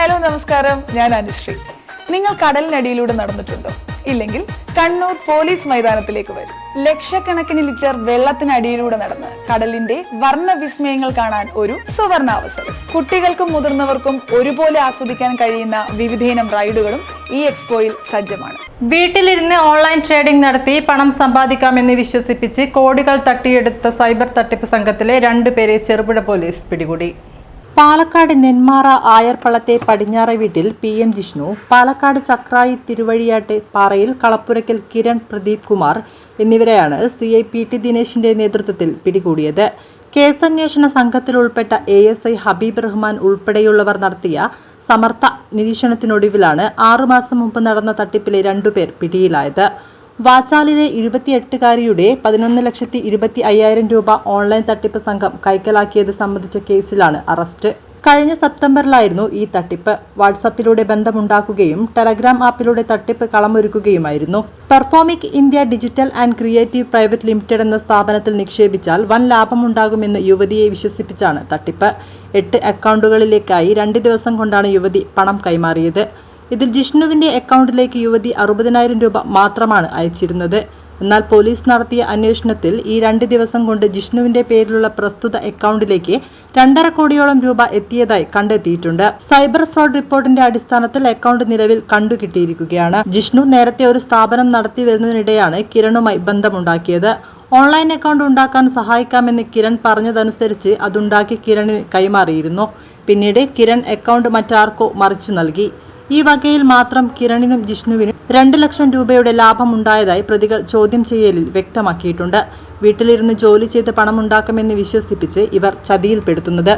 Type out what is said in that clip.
Hello നമസ്കാരം. ഞാൻ അനുശ്രീ. നിങ്ങൾ കടലിനടിയിലൂടെ നടന്നിട്ടുണ്ടോ? ഇല്ലെങ്കിൽ കണ്ണൂർ പോലീസ് മൈതാനത്തിലേക്ക് വരും. ലക്ഷക്കണക്കിന് ലിറ്റർ വെള്ളത്തിനടിയിലൂടെ നടന്ന് കടലിന്റെ വർണ വിസ്മയങ്ങൾ കാണാൻ ഒരു സുവർണ അവസരം കുട്ടികൾക്കും മുതിർന്നവർക്കും ഒരുപോലെ ആസ്വദിക്കാൻ കഴിയുന്ന വിവിധയിനം റൈഡുകളും ഈ എക്സ്പോയിൽ സജ്ജമാണ്. വീട്ടിലിരുന്ന് ഓൺലൈൻ ട്രേഡിംഗ് നടത്തി പണം സമ്പാദിക്കാമെന്ന് വിശ്വസിപ്പിച്ച് കോടികൾ തട്ടിയെടുത്ത സൈബർ തട്ടിപ്പ് സംഘത്തിലെ രണ്ടുപേരെ ചെറുപുഴ പോലീസ് പിടികൂടി. പാലക്കാട് നെന്മാറ ആയർപ്പളത്തെ പടിഞ്ഞാറ വീട്ടിൽ പി എം ജിഷ്ണു പാലക്കാട് ചക്രായി തിരുവഴിയാട്ട് പാറയിൽ കളപ്പുരയ്ക്കൽ കിരൺ പ്രദീപ് കുമാർ എന്നിവരെയാണ് സി ഐ പി ടി ദിനേശിന്റെ നേതൃത്വത്തിൽ പിടികൂടിയത്. കേസന്വേഷണ സംഘത്തിൽ ഉൾപ്പെട്ട A S I Habeeb Rahman ഉൾപ്പെടെയുള്ളവർ നടത്തിയ സമർത്ഥ നിരീക്ഷണത്തിനൊടുവിലാണ് ആറുമാസം മുമ്പ് നടന്ന തട്ടിപ്പിലെ രണ്ടുപേർ പിടിയിലായത്. വാച്ചാലിലെ ഇരുപത്തിയെട്ടുകാരിയുടെ പതിനൊന്ന് ലക്ഷത്തി ഇരുപത്തി അയ്യായിരം രൂപ ഓൺലൈൻ തട്ടിപ്പ് സംഘം കൈക്കലാക്കിയത് സംബന്ധിച്ച കേസിലാണ് അറസ്റ്റ്. കഴിഞ്ഞ സെപ്റ്റംബറിലായിരുന്നു ഈ തട്ടിപ്പ്. വാട്സാപ്പിലൂടെ ബന്ധമുണ്ടാക്കുകയും ടെലഗ്രാം ആപ്പിലൂടെ തട്ടിപ്പ് കളമൊരുക്കുകയുമായിരുന്നു. Performic India digital and creative private limited എന്ന സ്ഥാപനത്തിൽ നിക്ഷേപിച്ചാൽ വൻ ലാഭമുണ്ടാകുമെന്ന് യുവതിയെ വിശ്വസിപ്പിച്ചാണ് തട്ടിപ്പ്. എട്ട് അക്കൗണ്ടുകളിലേക്കായി രണ്ട് ദിവസം കൊണ്ടാണ് യുവതി പണം കൈമാറിയത്. ഇതിൽ ജിഷ്ണുവിന്റെ അക്കൗണ്ടിലേക്ക് യുവതി അറുപതിനായിരം രൂപ മാത്രമാണ് അയച്ചിരുന്നത്. എന്നാൽ പോലീസ് നടത്തിയ അന്വേഷണത്തിൽ ഈ രണ്ട് ദിവസം കൊണ്ട് ജിഷ്ണുവിന്റെ പേരിലുള്ള പ്രസ്തുത അക്കൗണ്ടിലേക്ക് രണ്ടര കോടിയോളം രൂപ എത്തിയതായി കണ്ടെത്തിയിട്ടുണ്ട്. സൈബർ ഫ്രോഡ് റിപ്പോർട്ടിന്റെ അടിസ്ഥാനത്തിൽ അക്കൗണ്ട് നിലവിൽ കണ്ടുകിട്ടിയിരിക്കുകയാണ്. ജിഷ്ണു നേരത്തെ ഒരു സ്ഥാപനം നടത്തി വരുന്നതിനിടെയാണ് കിരണുമായി ബന്ധമുണ്ടാക്കിയത്. ഓൺലൈൻ അക്കൗണ്ട് ഉണ്ടാക്കാൻ സഹായിക്കാമെന്ന് കിരൺ പറഞ്ഞതനുസരിച്ച് അതുണ്ടാക്കി കിരണിന് കൈമാറിയിരുന്നു. പിന്നീട് കിരൺ അക്കൗണ്ട് മറ്റാർക്കോ മറിച്ചു നൽകി. ഈ വകയിൽ മാത്രം കിരണിനും ജിഷ്ണുവിനും രണ്ട് ലക്ഷം രൂപയുടെ ലാഭമുണ്ടായതായി പ്രതികൾ ചോദ്യം ചെയ്യലിൽ വ്യക്തമാക്കിയിട്ടുണ്ട്. വീട്ടിലിരുന്ന് ജോലി ചെയ്ത് പണമുണ്ടാക്കുമെന്ന് വിശ്വസിപ്പിച്ച് ഇവർ ചതിയിൽപ്പെടുത്തുന്നത്.